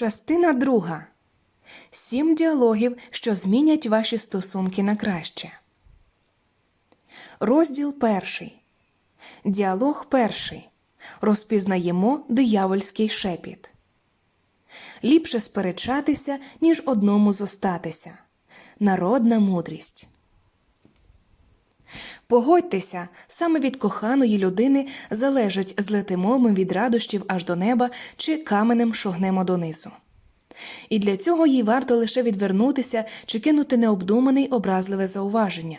Частина друга. Сім діалогів, що змінять ваші стосунки на краще. Розділ перший. Діалог перший. Розпізнаємо диявольський шепіт. Ліпше сперечатися, ніж одному зостатися. Народна мудрість. Погодьтеся, саме від коханої людини залежить злетимо ми від радощів аж до неба чи каменем шогнемо донизу. І для цього їй варто лише відвернутися чи кинути необдуманий образливе зауваження.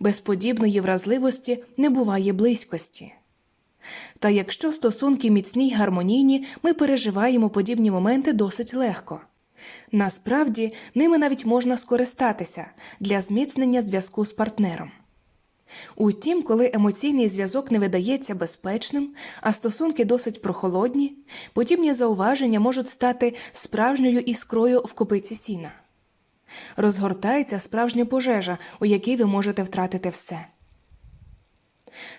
Без подібної вразливості не буває близькості. Та якщо стосунки міцні й гармонійні, ми переживаємо подібні моменти досить легко. Насправді, ними навіть можна скористатися для зміцнення зв'язку з партнером. Утім, коли емоційний зв'язок не видається безпечним, а стосунки досить прохолодні, подібні зауваження можуть стати справжньою іскрою в копиці сіна. Розгортається справжня пожежа, у якій ви можете втратити все.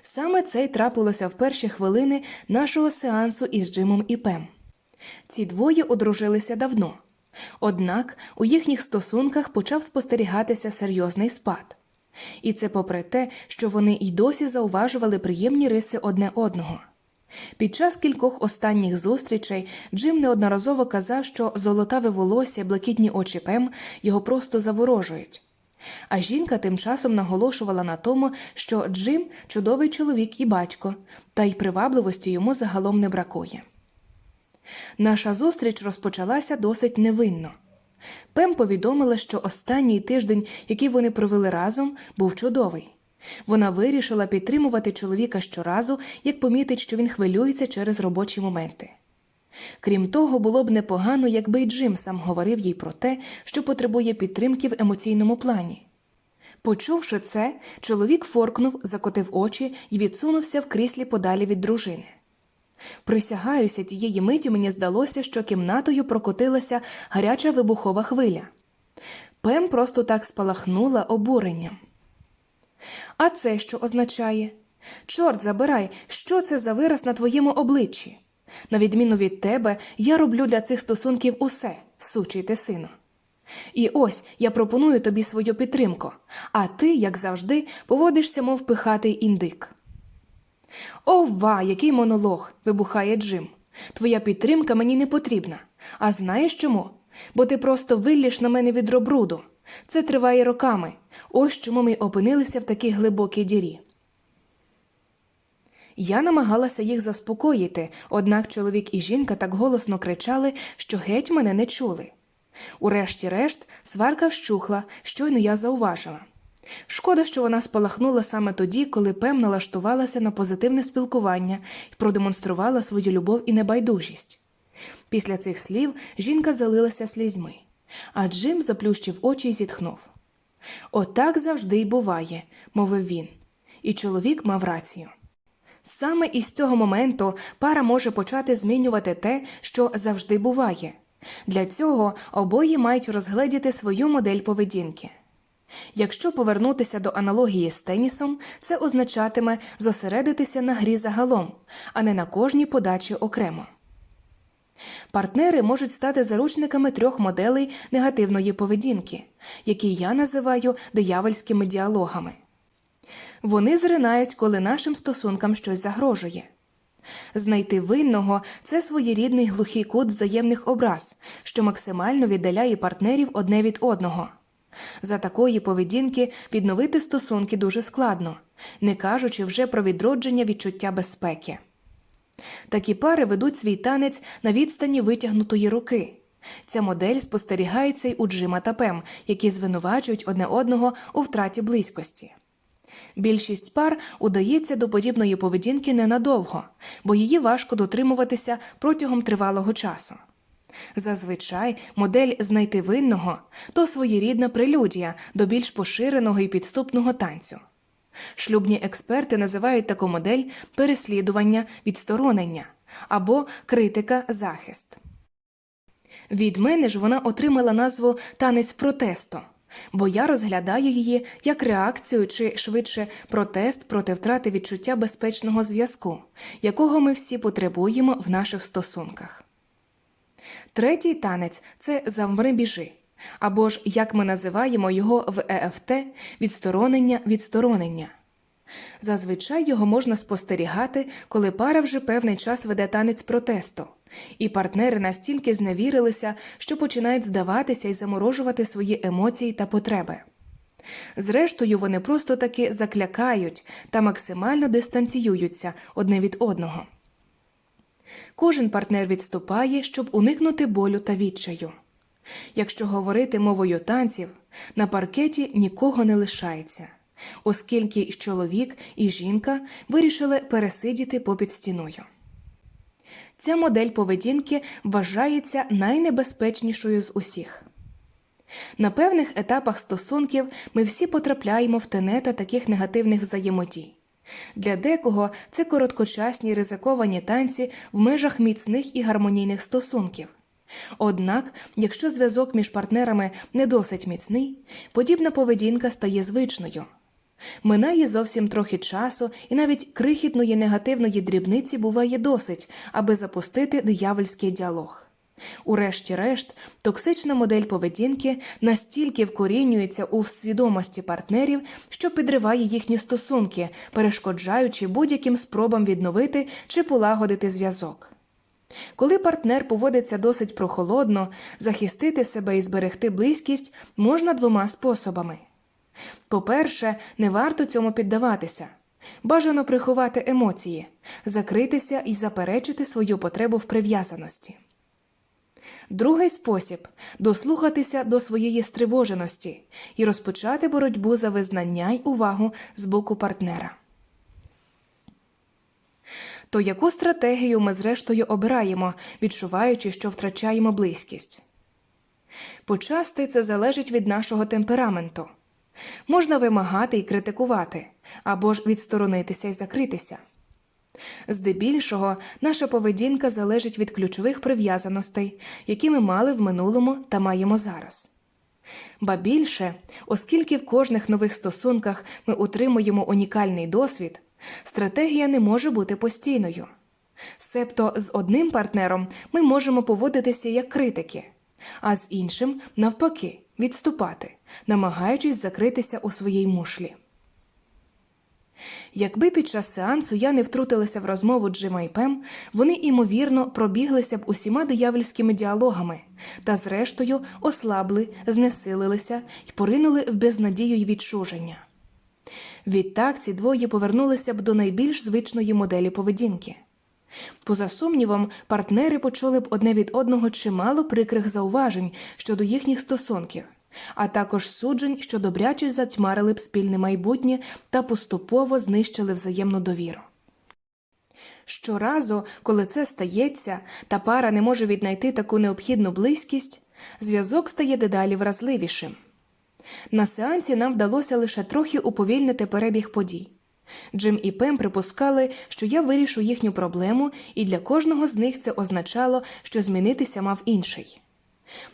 Саме це й трапилося в перші хвилини нашого сеансу із Джимом і Пем. Ці двоє одружилися давно, однак у їхніх стосунках почав спостерігатися серйозний спад. І це попри те, що вони й досі зауважували приємні риси одне одного. Під час кількох останніх зустрічей Джим неодноразово казав, що золотаве волосся, блакитні очі Пем його просто заворожують. А жінка тим часом наголошувала на тому, що Джим чудовий чоловік і батько, та й привабливості йому загалом не бракує. Наша зустріч розпочалася досить невинно. Пем повідомила, що останній тиждень, який вони провели разом, був чудовий. Вона вирішила підтримувати чоловіка щоразу, як помітить, що він хвилюється через робочі моменти. Крім того, було б непогано, якби й Джим сам говорив їй про те, що потребує підтримки в емоційному плані. Почувши це, чоловік форкнув, закотив очі і відсунувся в кріслі подалі від дружини. Присягаюся, тієї миті мені здалося, що кімнатою прокотилася гаряча вибухова хвиля. Пем просто так спалахнула обуренням. А це що означає? Чорт забирай, що це за вираз на твоєму обличчі? На відміну від тебе, я роблю для цих стосунків усе, сучий ти сину. І ось я пропоную тобі свою підтримку, а ти, як завжди, поводишся, мов пихатий індик. Ова, який монолог, вибухає Джим. Твоя підтримка мені не потрібна. А знаєш чому? Бо ти просто виллєш на мене відро бруду. Це триває роками. Ось чому ми опинилися в такій глибокій дірі. Я намагалася їх заспокоїти, однак чоловік і жінка так голосно кричали, що геть мене не чули. Урешті-решт, сварка вщухла, щойно я зауважила. Шкода, що вона спалахнула саме тоді, коли Пем налаштувалася на позитивне спілкування і продемонструвала свою любов і небайдужість. Після цих слів жінка залилася слізьми, а Джим заплющив очі і зітхнув. Отак завжди й буває, мовив він, і чоловік мав рацію. Саме із цього моменту пара може почати змінювати те, що завжди буває. Для цього обоє мають розгледіти свою модель поведінки. Якщо повернутися до аналогії з тенісом, це означатиме зосередитися на грі загалом, а не на кожній подачі окремо. Партнери можуть стати заручниками трьох моделей негативної поведінки, які я називаю диявольськими діалогами. Вони зринають, коли нашим стосункам щось загрожує. Знайти винного це своєрідний глухий кут взаємних образ, що максимально віддаляє партнерів одне від одного. За такої поведінки відновити стосунки дуже складно, не кажучи вже про відродження відчуття безпеки. Такі пари ведуть свій танець на відстані витягнутої руки. Ця модель спостерігається й у Джима та Пем, які звинувачують одне одного у втраті близькості. Більшість пар удається до подібної поведінки ненадовго, бо її важко дотримуватися протягом тривалого часу. Зазвичай модель знайти винного то своєрідна прелюдія до більш поширеного і підступного танцю. Шлюбні експерти називають таку модель переслідування відсторонення або критика захист. Від мене ж вона отримала назву танець протесту, бо я розглядаю її як реакцію чи швидше протест проти втрати відчуття безпечного зв'язку, якого ми всі потребуємо в наших стосунках. Третій танець це завмри біжи. Або ж, як ми називаємо його в ЕФТ, відсторонення відсторонення. Зазвичай його можна спостерігати, коли пара вже певний час веде танець протесту, і партнери настільки зневірилися, що починають здаватися і заморожувати свої емоції та потреби. Зрештою, вони просто таки заклякають та максимально дистанціюються одне від одного. Кожен партнер відступає, щоб уникнути болю та відчаю. Якщо говорити мовою танців, на паркеті нікого не лишається, оскільки і чоловік і жінка вирішили пересидіти попід стіною. Ця модель поведінки вважається найнебезпечнішою з усіх. На певних етапах стосунків ми всі потрапляємо в тенета таких негативних взаємодій. Для декого це короткочасні ризиковані танці в межах міцних і гармонійних стосунків. Однак, якщо зв'язок між партнерами не досить міцний, подібна поведінка стає звичною. Минає зовсім трохи часу, і навіть крихітної негативної дрібниці буває досить, аби запустити диявольський діалог. Урешті-решт, токсична модель поведінки настільки вкорінюється у свідомості партнерів, що підриває їхні стосунки, перешкоджаючи будь-яким спробам відновити чи полагодити зв'язок. Коли партнер поводиться досить прохолодно, захистити себе і зберегти близькість можна двома способами. По-перше, не варто цьому піддаватися. Бажано приховати емоції, закритися і заперечити свою потребу в прив'язаності. Другий спосіб дослухатися до своєї стривоженості і розпочати боротьбу за визнання й увагу з боку партнера. То яку стратегію ми зрештою обираємо, відчуваючи, що втрачаємо близькість? Почасти це залежить від нашого темпераменту. Можна вимагати і критикувати, або ж відсторонитися і закритися. Здебільшого наша поведінка залежить від ключових прив'язаностей, які ми мали в минулому та маємо зараз. Ба більше, оскільки в кожних нових стосунках ми отримуємо унікальний досвід, стратегія не може бути постійною. Себто з одним партнером ми можемо поводитися як критики, а з іншим, навпаки, відступати, намагаючись закритися у своїй мушлі. Якби під час сеансу я не втрутилася в розмову Джима і Пем, вони ймовірно пробіглися б усіма диявольськими діалогами та, зрештою, ослабли, знесилилися і поринули в безнадію й відчуження. Відтак ці двоє повернулися б до найбільш звичної моделі поведінки. Поза сумнівом, партнери почули б одне від одного чимало прикрих зауважень щодо їхніх стосунків, а також суджень, що добряче затьмарили б спільне майбутнє та поступово знищили взаємну довіру. Щоразу, коли це стається, та пара не може віднайти таку необхідну близькість, зв'язок стає дедалі вразливішим. На сеансі нам вдалося лише трохи уповільнити перебіг подій. Джим і Пем припускали, що я вирішу їхню проблему, і для кожного з них це означало, що змінитися мав інший.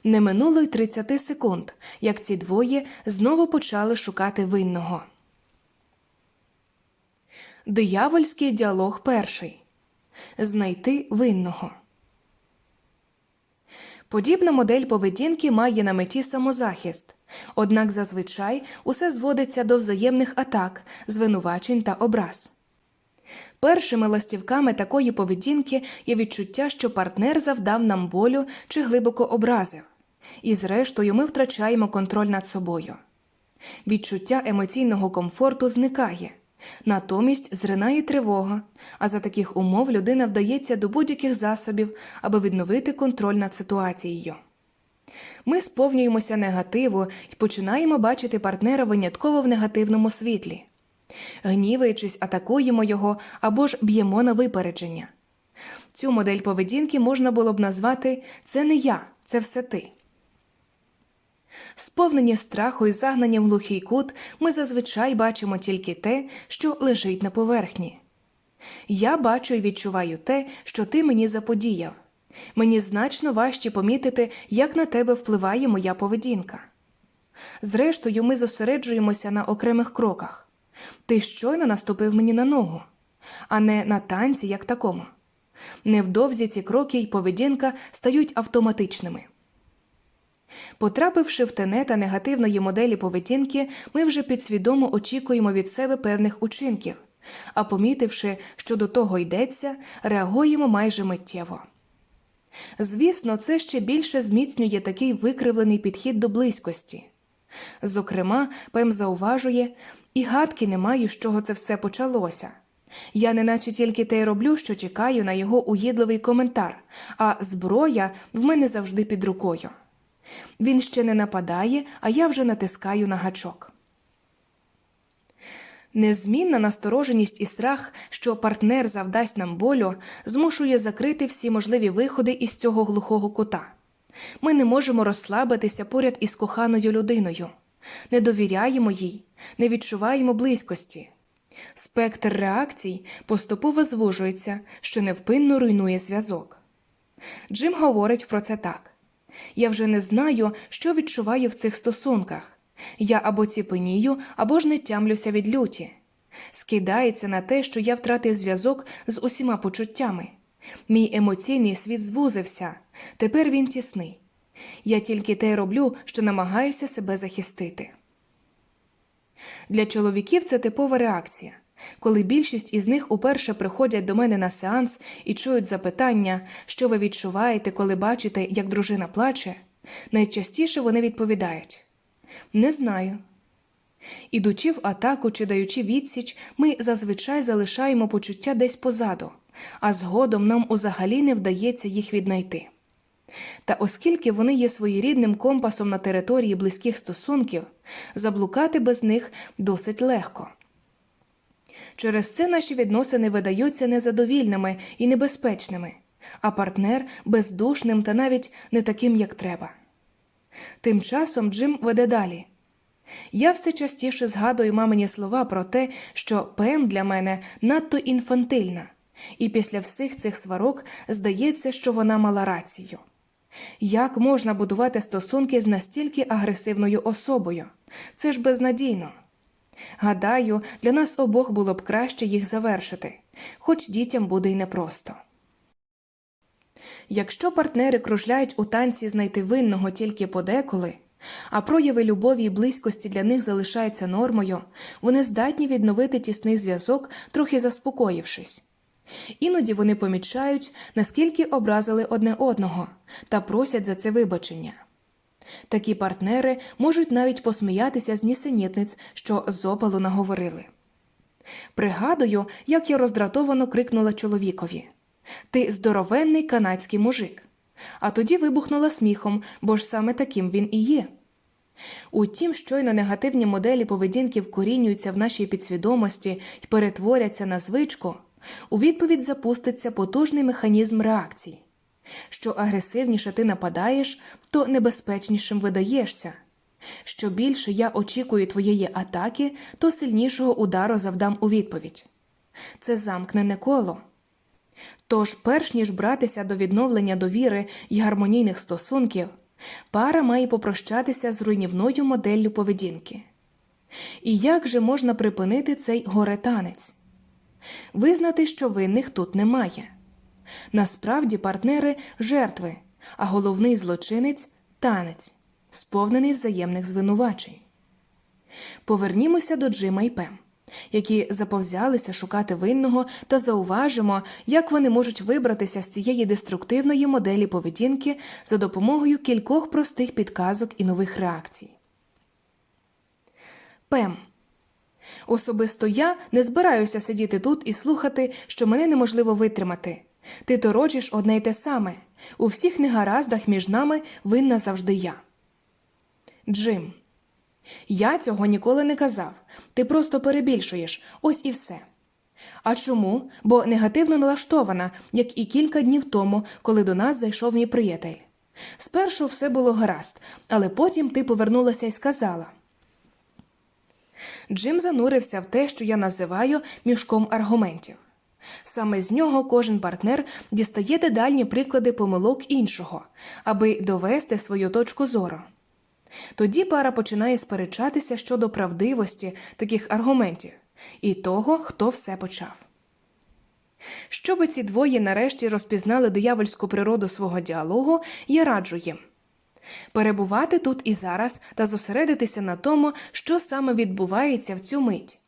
Не минуло й 30 секунд, як ці двоє знову почали шукати винного. Диявольський діалог перший Знайти винного. Подібна модель поведінки має на меті самозахист, однак зазвичай усе зводиться до взаємних атак, звинувачень та образ. Першими ластівками такої поведінки є відчуття, що партнер завдав нам болю чи глибоко образив, і зрештою ми втрачаємо контроль над собою. Відчуття емоційного комфорту зникає, натомість зринає тривога, а за таких умов людина вдається до будь-яких засобів, аби відновити контроль над ситуацією. Ми сповнюємося негативу і починаємо бачити партнера винятково в негативному світлі. Гніваючись, атакуємо його або ж б'ємо на випередження. Цю модель поведінки можна було б назвати Це не я, це все ти. Сповнені страху і загнані в глухий кут, ми зазвичай бачимо тільки те, що лежить на поверхні. Я бачу і відчуваю те, що ти мені заподіяв. Мені значно важче помітити, як на тебе впливає моя поведінка. Зрештою, ми зосереджуємося на окремих кроках. Ти щойно наступив мені на ногу, а не на танці як такому. Невдовзі ці кроки й поведінка стають автоматичними. Потрапивши в тенета негативної моделі поведінки, ми вже підсвідомо очікуємо від себе певних учинків, а помітивши, що до того йдеться, реагуємо майже миттєво. Звісно, це ще більше зміцнює такий викривлений підхід до близькості. Зокрема, Пем зауважує, і гадки не маю, з чого це все почалося. Я неначе тільки те й роблю, що чекаю на його уїдливий коментар, а зброя в мене завжди під рукою. Він ще не нападає, а я вже натискаю на гачок. Незмінна настороженість і страх, що партнер завдасть нам болю, змушує закрити всі можливі виходи із цього глухого кута. Ми не можемо розслабитися поряд із коханою людиною, не довіряємо їй, не відчуваємо близькості. Спектр реакцій поступово звужується, що невпинно руйнує зв'язок. Джим говорить про це так. Я вже не знаю, що відчуваю в цих стосунках. Я або ціпенію, або ж не тямлюся від люті. Скидається на те, що я втратив зв'язок з усіма почуттями. Мій емоційний світ звузився, тепер він тісний. Я тільки те роблю, що намагаюся себе захистити. Для чоловіків це типова реакція. Коли більшість із них уперше приходять до мене на сеанс і чують запитання, що ви відчуваєте, коли бачите, як дружина плаче, найчастіше вони відповідають Не знаю. Ідучи в атаку чи даючи відсіч, ми зазвичай залишаємо почуття десь позаду, а згодом нам узагалі не вдається їх віднайти. Та оскільки вони є своєрідним компасом на території близьких стосунків, заблукати без них досить легко. Через це наші відносини видаються незадовільними і небезпечними, а партнер бездушним та навіть не таким, як треба. Тим часом Джим веде далі. Я все частіше згадую мамині слова про те, що ПМ для мене надто інфантильна, і після всіх цих сварок здається, що вона мала рацію. Як можна будувати стосунки з настільки агресивною особою? Це ж безнадійно. Гадаю, для нас обох було б краще їх завершити, хоч дітям буде й непросто. Якщо партнери кружляють у танці знайти винного тільки подеколи, а прояви любові і близькості для них залишаються нормою, вони здатні відновити тісний зв'язок, трохи заспокоївшись. Іноді вони помічають, наскільки образили одне одного, та просять за це вибачення. Такі партнери можуть навіть посміятися з нісенітниць, що з опалу наговорили. Пригадую, як я роздратовано крикнула чоловікові Ти здоровенний канадський мужик. А тоді вибухнула сміхом, бо ж саме таким він і є. Утім, щойно негативні моделі поведінки вкорінюються в нашій підсвідомості і перетворяться на звичку, у відповідь запуститься потужний механізм реакцій. Що агресивніше ти нападаєш, то небезпечнішим видаєшся. Що більше я очікую твоєї атаки, то сильнішого удару завдам у відповідь. Це замкнене коло. Тож, перш ніж братися до відновлення довіри і гармонійних стосунків, пара має попрощатися з руйнівною моделлю поведінки. І як же можна припинити цей горетанець? Визнати, що винних тут немає. Насправді партнери жертви, а головний злочинець танець, сповнений взаємних звинувачень. Повернімося до Джима і Пем, які заповзялися шукати винного та зауважимо, як вони можуть вибратися з цієї деструктивної моделі поведінки за допомогою кількох простих підказок і нових реакцій. Пем. Особисто я не збираюся сидіти тут і слухати, що мене неможливо витримати. Ти торочиш одне й те саме. У всіх негараздах між нами винна завжди я. Джим. Я цього ніколи не казав. Ти просто перебільшуєш. Ось і все. А чому? Бо негативно налаштована, як і кілька днів тому, коли до нас зайшов мій приятель. Спершу все було гаразд, але потім ти повернулася і сказала. Джим занурився в те, що я називаю мішком аргументів. Саме з нього кожен партнер дістає дедальні приклади помилок іншого, аби довести свою точку зору. Тоді пара починає сперечатися щодо правдивості таких аргументів і того, хто все почав. Щоби ці двоє нарешті розпізнали диявольську природу свого діалогу, я раджу їм перебувати тут і зараз та зосередитися на тому, що саме відбувається в цю мить.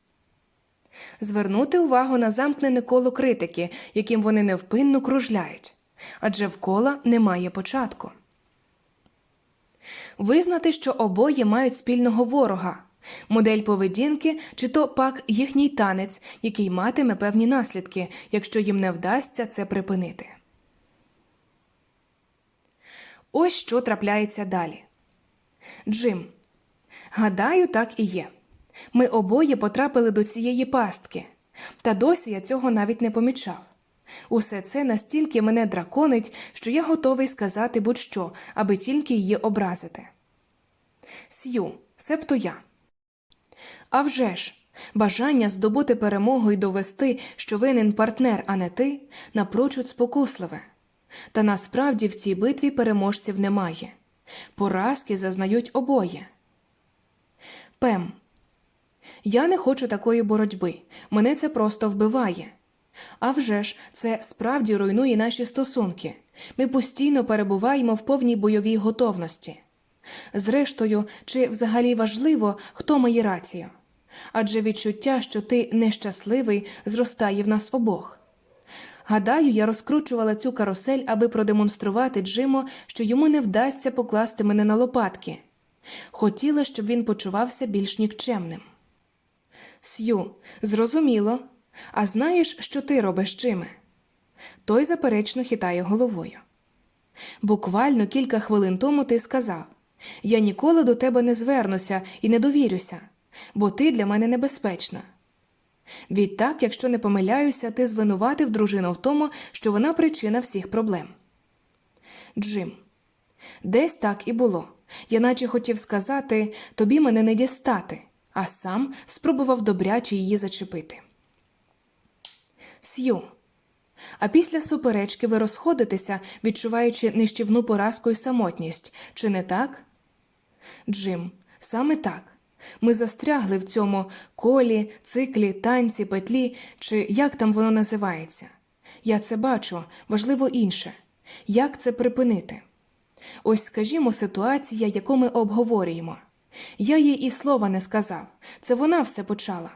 Звернути увагу на замкнене коло критики, яким вони невпинно кружляють, адже в кола немає початку. Визнати, що обоє мають спільного ворога, модель поведінки чи то пак їхній танець, який матиме певні наслідки, якщо їм не вдасться це припинити. Ось що трапляється далі. Джим. Гадаю, так і є. Ми обоє потрапили до цієї пастки, та досі я цього навіть не помічав. Усе це настільки мене драконить, що я готовий сказати будь-що, аби тільки її образити. Сью, себто я. А вже ж, бажання здобути перемогу і довести, що винен партнер, а не ти, напрочуд спокусливе. Та насправді в цій битві переможців немає. Поразки зазнають обоє. Пем. Я не хочу такої боротьби. Мене це просто вбиває. А вже ж, це справді руйнує наші стосунки. Ми постійно перебуваємо в повній бойовій готовності. Зрештою, чи взагалі важливо, хто має рацію? Адже відчуття, що ти нещасливий, зростає в нас обох. Гадаю, я розкручувала цю карусель, аби продемонструвати Джиму, що йому не вдасться покласти мене на лопатки. Хотіла, щоб він почувався більш нікчемним. Сью, зрозуміло. А знаєш, що ти робиш Джиме? Той заперечно хитає головою. Буквально кілька хвилин тому ти сказав я ніколи до тебе не звернуся і не довірюся, бо ти для мене небезпечна. Відтак, якщо не помиляюся, ти звинуватив дружину в тому, що вона причина всіх проблем. Джим. Десь так і було. Я наче хотів сказати тобі мене не дістати, а сам спробував добряче її зачепити. Сью. А після суперечки ви розходитеся, відчуваючи нищівну поразку і самотність, чи не так? Джим, саме так. Ми застрягли в цьому колі, циклі, танці, петлі, чи як там воно називається. Я це бачу, важливо інше. Як це припинити? Ось, скажімо, ситуація, яку ми обговорюємо. Я їй і слова не сказав, це вона все почала.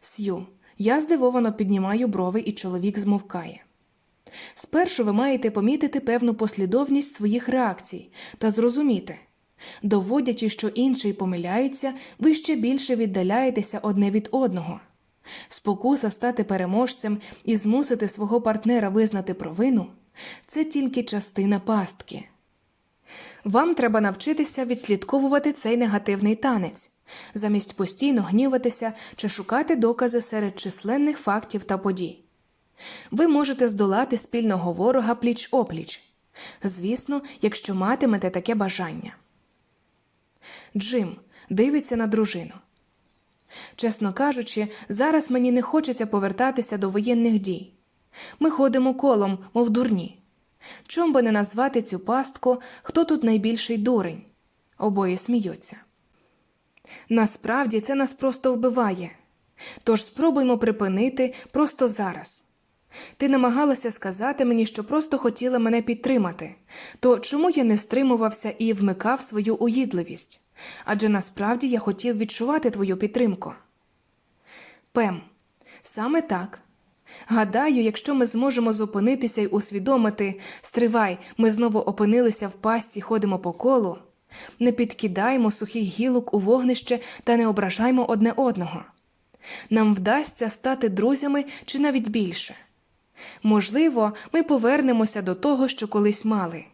Сью, я здивовано піднімаю брови, і чоловік змовкає. Спершу ви маєте помітити певну послідовність своїх реакцій та зрозуміти. Доводячи, що інший помиляється, ви ще більше віддаляєтеся одне від одного. Спокуса стати переможцем і змусити свого партнера визнати провину це тільки частина пастки. Вам треба навчитися відслідковувати цей негативний танець, замість постійно гніватися чи шукати докази серед численних фактів та подій. Ви можете здолати спільного ворога пліч опліч, звісно, якщо матимете таке бажання. Джим дивиться на дружину. Чесно кажучи, зараз мені не хочеться повертатися до воєнних дій. Ми ходимо колом, мов дурні. Чом би не назвати цю пастку, хто тут найбільший дурень? Обоє сміються. Насправді це нас просто вбиває. Тож спробуймо припинити просто зараз. Ти намагалася сказати мені, що просто хотіла мене підтримати, то чому я не стримувався і вмикав свою уїдливість? Адже насправді я хотів відчувати твою підтримку. Пем, саме так. Гадаю, якщо ми зможемо зупинитися й усвідомити стривай, ми знову опинилися в пастці, ходимо по колу, не підкидаємо сухих гілок у вогнище та не ображаймо одне одного. Нам вдасться стати друзями чи навіть більше. Можливо, ми повернемося до того, що колись мали.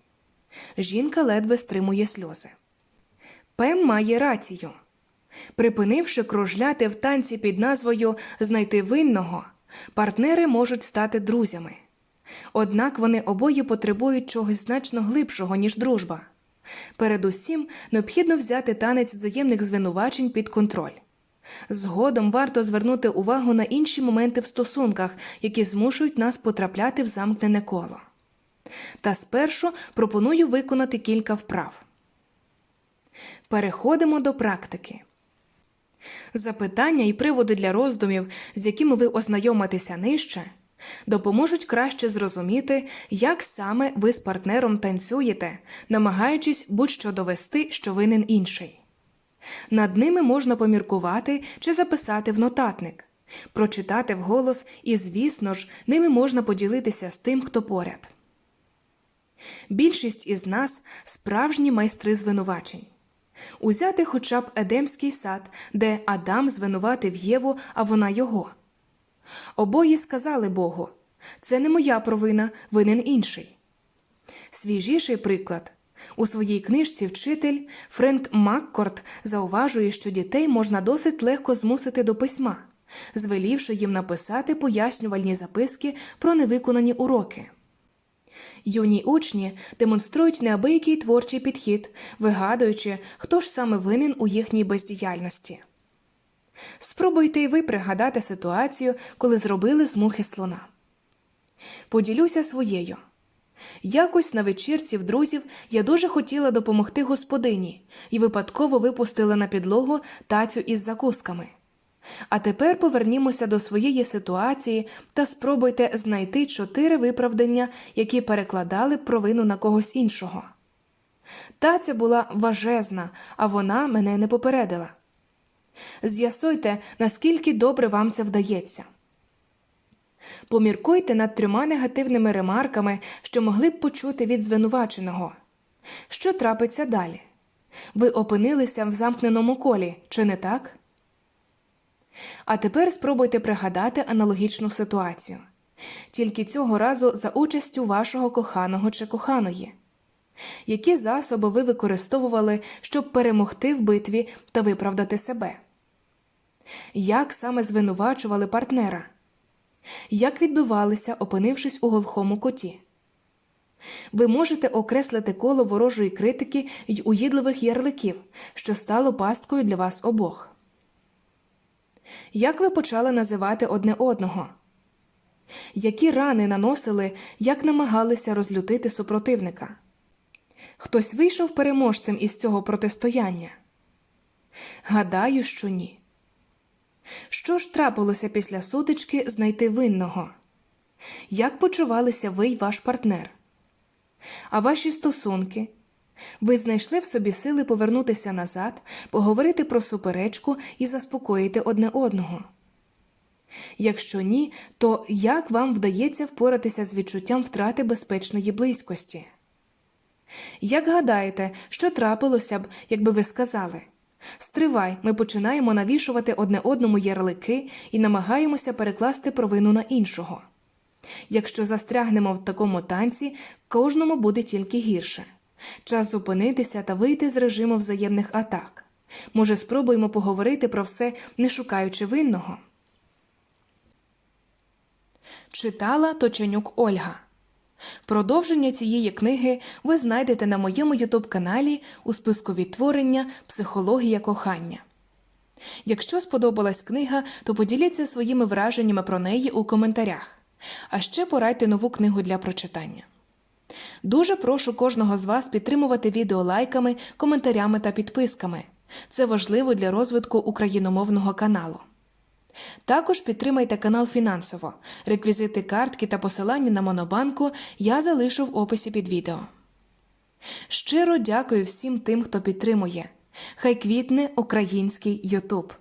Жінка ледве стримує сльози. Пем має рацію. Припинивши кружляти в танці під назвою Знайти винного, партнери можуть стати друзями. Однак вони обоє потребують чогось значно глибшого, ніж дружба. Передусім, необхідно взяти танець взаємних звинувачень під контроль. Згодом варто звернути увагу на інші моменти в стосунках, які змушують нас потрапляти в замкнене коло. Та спершу пропоную виконати кілька вправ. Переходимо до практики. Запитання і приводи для роздумів, з якими ви ознайомитеся нижче, допоможуть краще зрозуміти, як саме ви з партнером танцюєте, намагаючись будь-що довести, що винен інший. Над ними можна поміркувати чи записати в нотатник, прочитати вголос і, звісно ж, ними можна поділитися з тим, хто поряд. Більшість із нас справжні майстри звинувачень. Узяти хоча б Едемський сад, де Адам звинуватив Єву, а вона його. Обоє сказали Богу це не моя провина, винен інший. Свіжіший приклад. У своїй книжці вчитель Френк Маккорд зауважує, що дітей можна досить легко змусити до письма, звелівши їм написати пояснювальні записки про невиконані уроки. Юні учні демонструють неабиякий творчий підхід, вигадуючи, хто ж саме винен у їхній бездіяльності. Спробуйте й ви пригадати ситуацію, коли зробили з мухи слона. Поділюся своєю. Якось на вечірці в друзів я дуже хотіла допомогти господині і випадково випустила на підлогу тацю із закусками. А тепер повернімося до своєї ситуації та спробуйте знайти чотири виправдання, які перекладали провину на когось іншого. Таця була важезна, а вона мене не попередила. З'ясуйте, наскільки добре вам це вдається. Поміркуйте над трьома негативними ремарками, що могли б почути від звинуваченого. Що трапиться далі? Ви опинилися в замкненому колі, чи не так? А тепер спробуйте пригадати аналогічну ситуацію. Тільки цього разу за участю вашого коханого чи коханої. Які засоби ви використовували, щоб перемогти в битві та виправдати себе? Як саме звинувачували партнера? Як відбивалися, опинившись у глухому коті? Ви можете окреслити коло ворожої критики й уїдливих ярликів, що стало пасткою для вас обох. Як ви почали називати одне одного? Які рани наносили, як намагалися розлютити супротивника? Хтось вийшов переможцем із цього протистояння? Гадаю, що ні. Що ж трапилося після сутички знайти винного? Як почувалися ви й ваш партнер? А ваші стосунки? Ви знайшли в собі сили повернутися назад, поговорити про суперечку і заспокоїти одне одного? Якщо ні, то як вам вдається впоратися з відчуттям втрати безпечної близькості? Як гадаєте, що трапилося б, якби ви сказали Стривай, ми починаємо навішувати одне одному ярлики і намагаємося перекласти провину на іншого. Якщо застрягнемо в такому танці, кожному буде тільки гірше. Час зупинитися та вийти з режиму взаємних атак. Може, спробуємо поговорити про все, не шукаючи винного. Читала Точенюк Ольга. Продовження цієї книги ви знайдете на моєму ютуб каналі у списку відтворення Психологія кохання. Якщо сподобалась книга, то поділіться своїми враженнями про неї у коментарях, а ще порадьте нову книгу для прочитання. Дуже прошу кожного з вас підтримувати відео лайками, коментарями та підписками. Це важливо для розвитку україномовного каналу. Також підтримайте канал фінансово. Реквізити картки та посилання на Монобанку я залишу в описі під відео. Щиро дякую всім тим, хто підтримує. Хай квітне український Ютуб.